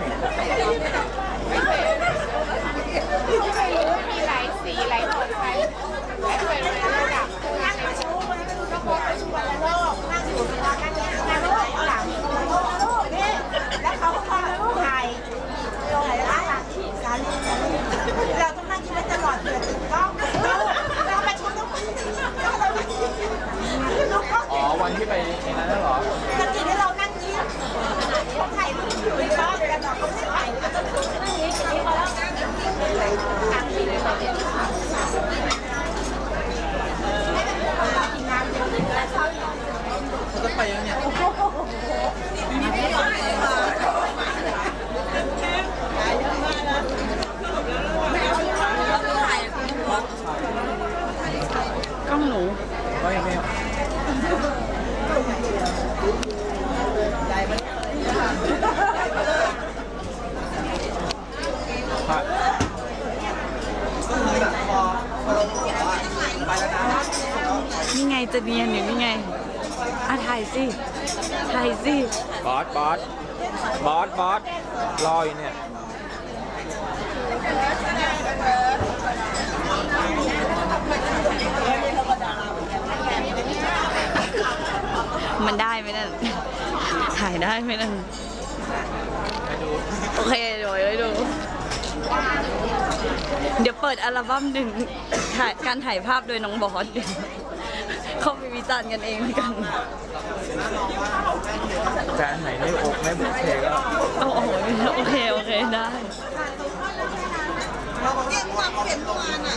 Thank you. จะไปยังเนี่ยกล้องหนูไม่ไม่นี่ไงจะเนียนอยู่นี่ไง อะถ่ายสิถ่ายสิบอสบอสบอสบอสรออยู่เนี่ยมันได้ไหมนั่นถ่ายได้ไหมนั่นโอเคเดี๋ยวไว้ดู เดี๋ยวเปิดอัลบั้มหนึ่งถ่ายการถ่ายภาพโดยน้องบอส เขาไปวิจารณ์กันเองแล้กันจะอันไหนไม่อกไม่บุกเทก็โอ้โหโอเคโอเคได้ เรียกว่าเปลี่ยนตัวน่ะ